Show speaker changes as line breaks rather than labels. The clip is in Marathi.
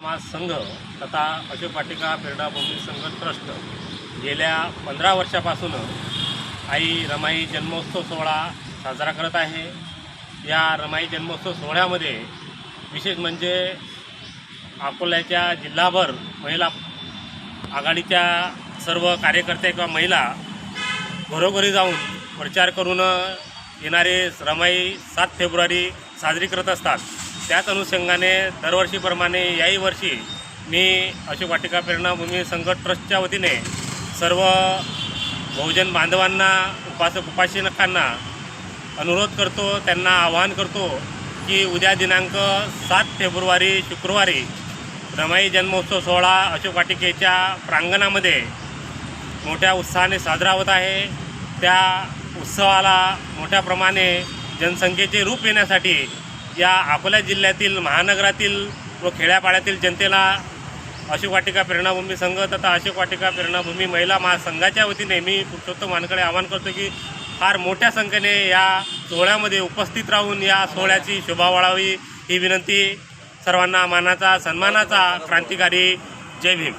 समाज संघ तथा अशोक वाटिका पेरडा भूमी संघ ट्रस्ट गेल्या पंधरा वर्षापासून आई रमाई जन्मोत्सव सोहळा साजरा करत आहे. या रमाई जन्मोत्सव सोहळ्यामध्ये विशेष म्हणजे अकोल्याच्या जिल्हाभर महिला आघाडीच्या सर्व कार्यकर्ते किंवा महिला घरोघरी जाऊन प्रचार करून येणारे रमाई सात फेब्रुवारी साजरी करत असतात. त्याच अनुषंगाने दरवर्षीप्रमाणे याही वर्षी मी अशोक वाटिका प्रेरणाभूमी संघ ट्रस्टच्या वतीने सर्व बहुजन बांधवांना उपासक उपासकांना अनुरोध करतो त्यांना आवाहन करतो की उद्या दिनांक सात फेब्रुवारी शुक्रवारी रमाई जन्मोत्सव सोहळा अशोक वाटिकेच्या प्रांगणामध्ये मोठ्या उत्साहाने साजरा होत आहे. त्या उत्सवाला मोठ्या प्रमाणे जनसंख्येचे रूप येण्यासाठी या अकोला जिल्ह्यातील महानगरातील व खेड्यापाड्यातील जनतेला अशोक वाटिका प्रेरणाभूमी संघ तथा अशोक वाटिका प्रेरणाभूमी महिला महासंघाच्या वतीने मी पुरुषोत्तम मानकडे आवाहन करतो की फार मोठ्या संख्येने या सोहळ्यामध्ये उपस्थित राहून या सोहळ्याची शोभा वाढावी ही विनंती. सर्वांना मानाचा सन्मानाचा क्रांतिकारी जय भीम.